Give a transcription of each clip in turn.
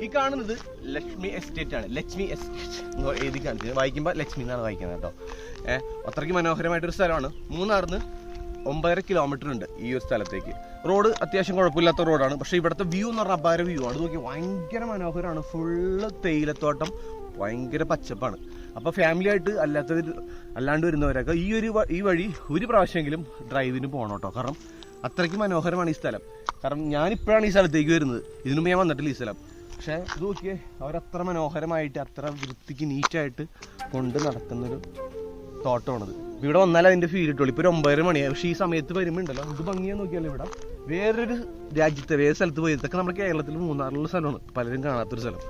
ഈ കാണുന്നത് ലക്ഷ്മി എസ്റ്റേറ്റ് ആണ്. ലക്ഷ്മി എസ്റ്റേറ്റ്. എഴുതി കാണിച്ചത് വായിക്കുമ്പോൾ ലക്ഷ്മി എന്നാണ് വായിക്കുന്നത് കേട്ടോ. ഏഹ് അത്രയ്ക്ക് മനോഹരമായിട്ടൊരു സ്ഥലമാണ്. മൂന്നാറിന്ന് ഒമ്പതര കിലോമീറ്റർ ഉണ്ട് ഈ ഒരു സ്ഥലത്തേക്ക്. റോഡ് അത്യാവശ്യം കുഴപ്പമില്ലാത്ത റോഡാണ്. പക്ഷേ ഇവിടുത്തെ വ്യൂ എന്ന് പറഞ്ഞാൽ അപാര വ്യൂ ആണ്. നോക്കി ഭയങ്കര മനോഹരമാണ്. ഫുള്ള് തേയിലത്തോട്ടം ഭയങ്കര പച്ചപ്പാണ്. അപ്പോൾ ഫാമിലി ആയിട്ട് അല്ലാത്തവർ അല്ലാണ്ട് വരുന്നവരൊക്കെ ഈ ഒരു ഈ വഴി ഒരു പ്രാവശ്യമെങ്കിലും ഡ്രൈവിന് പോകണം കേട്ടോ. കാരണം അത്രയ്ക്ക് മനോഹരമാണ് ഈ സ്ഥലം. കാരണം ഞാനിപ്പോഴാണ് ഈ സ്ഥലത്തേക്ക് വരുന്നത്. ഇതിനു മുമ്പ് ഞാൻ വന്നിട്ടില്ല ഈ സ്ഥലം. പക്ഷെ ഇത് നോക്കിയേ അവരത്ര മനോഹരമായിട്ട് അത്ര വൃത്തിക്ക് നീറ്റായിട്ട് കൊണ്ട് നടക്കുന്നൊരു തോട്ടമാണത്. ഇവിടെ വന്നാൽ അതിന്റെ ഫീൽ കിട്ടുള്ളൂ. ഇപ്പോൾ ഒരു ഒമ്പതര മണിയായി. പക്ഷേ ഈ സമയത്ത് വരുമ്പോൾ ഉണ്ടല്ലോ ഇത് ഭംഗിയാ നോക്കിയാലോ ഇവിടെ? വേറൊരു രാജ്യത്തെ വേറെ സ്ഥലത്ത് പോയി. ഇതൊക്കെ നമ്മുടെ കേരളത്തിൽ മൂന്നാറിലുള്ള സ്ഥലമാണ്. പലരും കാണാത്തൊരു സ്ഥലം.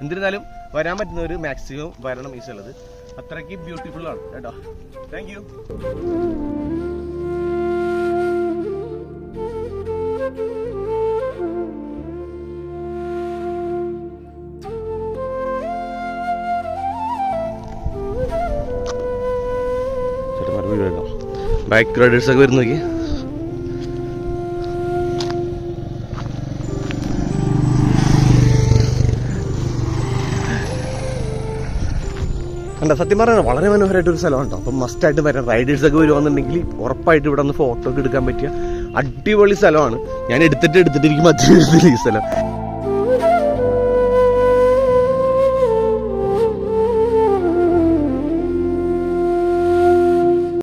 എന്തിരുന്നാലും വരാൻ പറ്റുന്ന ഒരു മാക്സിമം വരണം ഈ സ്ഥലത്ത്. അത്രയ്ക്ക് ബ്യൂട്ടിഫുൾ ആണ്. കേട്ടോ. താങ്ക് യു ബൈക്ക് റൈഡേഴ്സ് ഒക്കെ വരുന്നു കണ്ട സത്യം പറഞ്ഞാൽ വളരെ മനോഹരമായിട്ട് ഒരു സ്ഥലമാണ് കേട്ടോ മസ്റ്റ് ആയിട്ട് വരാം റൈഡേഴ്സ് ഒക്കെ വരുവാന്നുണ്ടെങ്കിൽ ഉറപ്പായിട്ട് ഇവിടെ നിന്ന് ഫോട്ടോ ഒക്കെ എടുക്കാൻ പറ്റിയ അടിപൊളി സ്ഥലമാണ്. ഞാൻ എടുത്തിട്ട് എടുത്തിട്ട് എനിക്ക് ഈ സ്ഥലം.